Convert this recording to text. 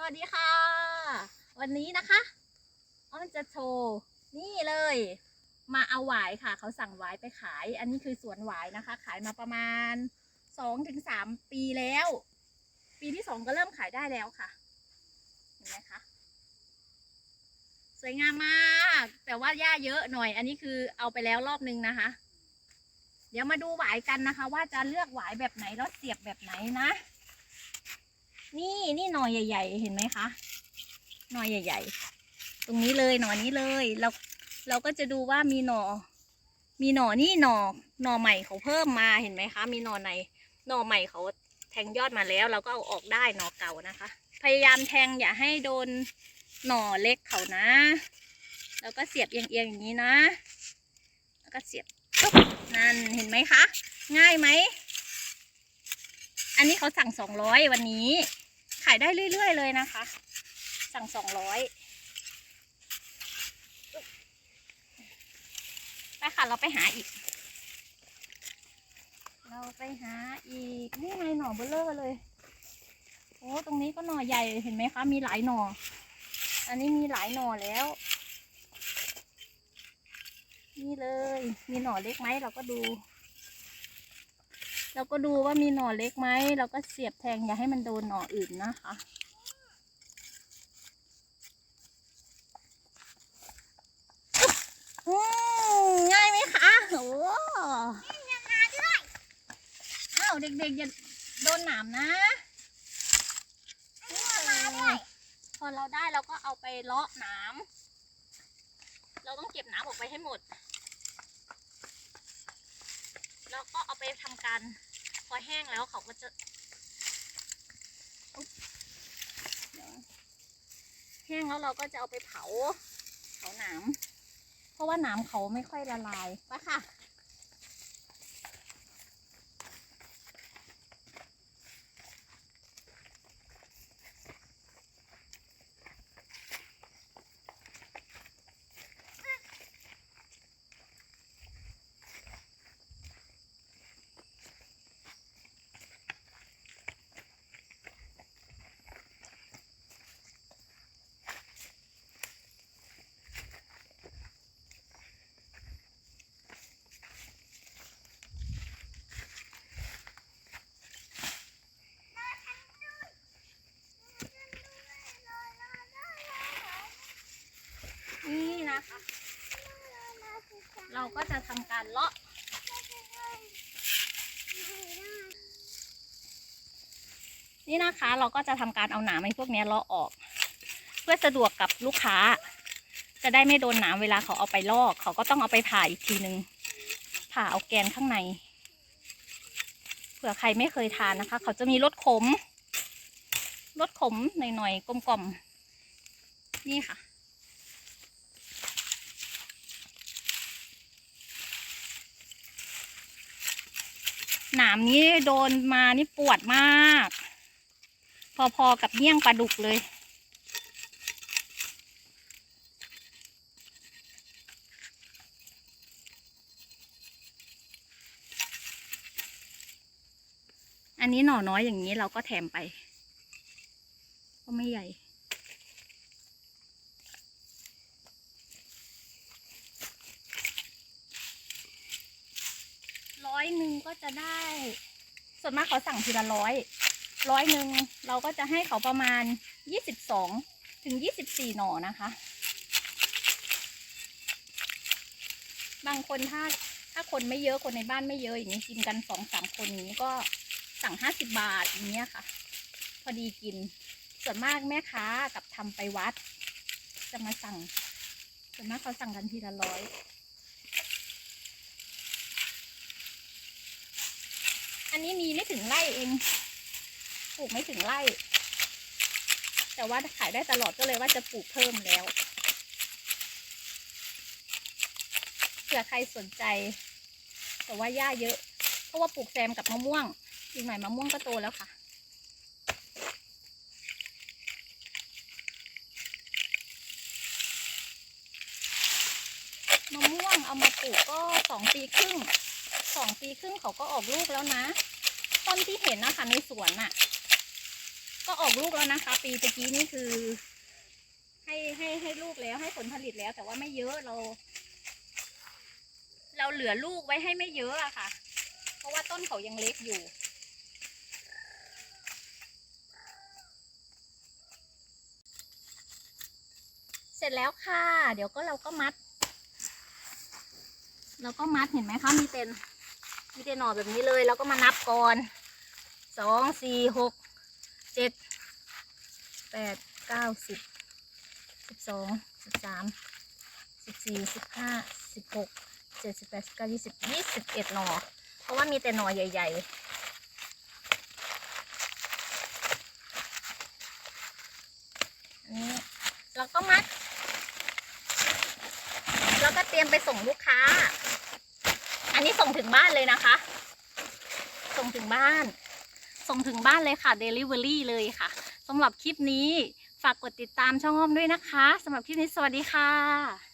สวัสดีค่ะ วันนี้นะคะอ้อนจะโชว์นี่เลย มาเอาหวายค่ะ เขาสั่งหวายไปขาย อันนี้คือสวนหวายนะคะ ขายมาประมาณสองถึงสามปีแล้ว ปีที่สองก็เริ่มขายได้แล้วค่ะเห็นไหมคะสวยงามมาก แต่ว่าหญ้าเยอะหน่อย อันนี้คือเอาไปแล้วรอบนึงนะคะ เดี๋ยวมาดูหวายกันนะคะ ว่าจะเลือกหวายแบบไหนแล้วเสียบแบบไหนนะ นี่นี่หน่อใหญ่ ๆ เห็นไหมคะหน่อใหญ่ ๆ ตรงนี้เลยหน่อนี้เลยเราเราก็จะดูว่ามีหน่อ มีหน่อนี่หน่อหน่อใหม่เขาเพิ่มมาเห็นไหมคะ มีหน่อในหน่อใหม่เขาแทงยอดมาแล้ว เราก็เอาออกได้หน่อเก่านะคะ พยายามแทงอย่าให้โดนหน่อเล็กเขานะ แล้วก็เสียบเอียงๆอย่างนี้นะ แล้วก็เสียบนั่นเห็นไหมคะ ง่ายไหม อันนี้เขาสั่งสองร้อยวันนี้ายได้เรื่อย ๆ เลยนะคะ สั่งสองร้อยไปค่ะเราไปหาอีก เราไปหาอีก นี่ไงหน่อเบลเลอร์เลย โอ้ตรงนี้ก็หน่อใหญ่เห็นไหมคะ มีหลายหน่อ อันนี้มีหลายหน่อแล้ว นี่เลย มีหน่อเล็กไหมเราก็ดู เราก็ดูว่ามีหน่อเล็กไหมเราก็เสียบแทงอย่าให้มันโดนหน่ออื่นนะคะอืมง่ายไหมคะโอ้อ้าวเด็กๆอย่าโดนหนามนะพอเราได้เราก็เอาไปเลาะหนามเราต้องเก็บหนามออกไปให้หมด แล้วก็เอาไปทำการ พอแห้งแล้วเขาก็จะแห้งแล้วเราก็จะเอาไปเผา เผาหนามเพราะว่าหนามเขาไม่ค่อยละลายไปค่ะ นะคะ เราก็จะทำการเลาะนี่นะคะเราก็จะทำการเอาหนามไอ้พวกนี้เลาะออก เพื่อสะดวกกับลูกค้า จะได้ไม่โดนหนามเวลาเขาเอาไปลอก เขาก็ต้องเอาไปผ่าอีกทีนึง ผ่าเอาแกนข้างในเผื่อใครไม่เคยทานนะคะ เขาจะมีรสขมรสขมหน่อยๆกลมๆนี่ค่ะ หนามนี้โดนมานี่ปวดมาก พอๆกับเมี่ยงปลาดุกเลย อันนี้หน่อน้อยอย่างนี้เราก็แถมไป ก็ไม่ใหญ่ ร้อย หนึ่งก็จะได้ ส่วนมากเขาสั่งทีละร้อยร้อยหนึ่งเราก็จะให้เขาประมาณยี่สิบสองถึงยี่สิบสี่หน่อนะคะ บางคนถ้าถ้าคนไม่เยอะคนในบ้านไม่เยอะอย่างนี้กินกันสองสามคนอย่างนี้ก็สั่งห้าสิบบาทอย่างเงี้ยค่ะ พอดีกิน ส่วนมากแม่ค้ากับทำไปวัด จะมาสั่ง ส่วนมากเขาสั่งกันทีละร้อย นนี้มีไม่ถึงไร่เองปลูกไม่ถึงไร่ แต่ว่าขายได้ตลอดก็เลยว่าจะปลูกเพิ่มแล้วเผื่อใครสนใจ แต่ว่าหญ้าเยอะ เพราะว่าปลูกแซมกับมะม่วงอีกหน่อยมะม่วงก็โตแล้วค่ะมะม่วงเอามาปลูกก็สองปีครึ่งสองปีครึ่งเขาก็ออกลูกแล้วนะ ต้นที่เห็นนะคะในสวนน่ะ ก็ออกลูกแล้วนะคะ ปีตะกี้นี่คือ ให้ให้ให้ลูกแล้วให้ผลผลิตแล้ว แต่ว่าไม่เยอะเรา เราเหลือลูกไว้ให้ไม่เยอะอะค่ะ เพราะว่าต้นเขายังเล็กอยู่เสร็จแล้วค่ะ เดี๋ยวก็เราก็มัด เราก็มัดเห็นไหมคะ มีเต็น มีเต็นหน่อแบบนี้เลย แล้วก็มานับก่อน สองสี่หกเจ็ดแปดเก้าสิบสิบสองสิบสามสิบสี่สิบห้าสิบหกเจ็ดสิบแปดสิบเก้ายี่สิบยี่สิบเอ็ดหน่อ เพราะว่ามีแต่หน่อใหญ่ๆอันนี้เราก็มัด แล้วก็เตรียมไปส่งลูกค้า อันนี้ส่งถึงบ้านเลยนะคะ ส่งถึงบ้าน ส่งถึงบ้านเลยค่ะ Delivery เลยค่ะสำหรับคลิปนี้ฝากกดติดตามช่องอ้อมด้วยนะคะสำหรับคลิปนี้สวัสดีค่ะ